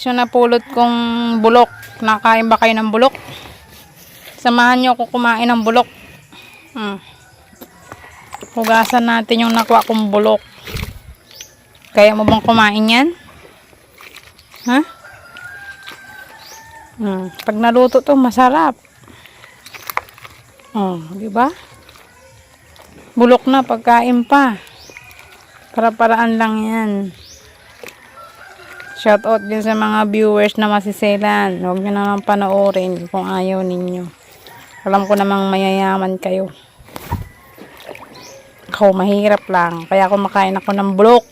So napulot kong bulok. Nakain ba kayo ng bulok? Samahan niyo ako kumain ng bulok. Hmm. Hugasan natin yung nakuha kong bulok. Kaya mo bang kumain yan? Ha? Hmm. Pag naluto to, masarap. Oh, di ba? Bulok na pagkain pa. Para-paraan lang yan. Shout out din sa mga viewers na masiselan. Huwag nyo naman panoorin kung ayaw ninyo. Alam ko namang mayayaman kayo. Ako, mahirap lang. Kaya kumakain ako ng bulok.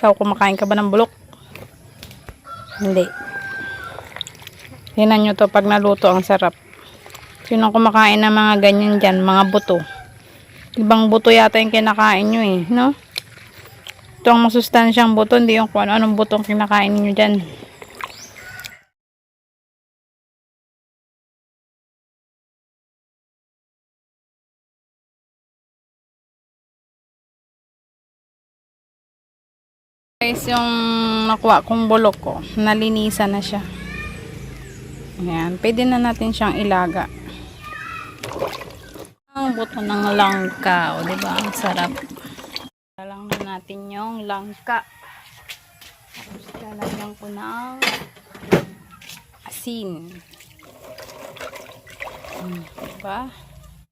Ikaw, kumakain ka ba ng bulok? Hindi. Tingnan nyo to pag naluto ang sarap. Sino kumakain ng mga ganyan dyan? Mga buto. Ibang buto yata yung kinakain nyo eh. No? Ito ang masustansyang buto, hindi yung kung ano-anong butong kinakain ninyo dyan. Guys, yung nakuha kong bulok ko, nalinisan na siya. Ayan, pwede na natin siyang ilaga. Ang buto ng langka, o diba? Ang sarap. Lang na natin yung langka. Tapos lalagyan ko ng asin. Hmm, diba?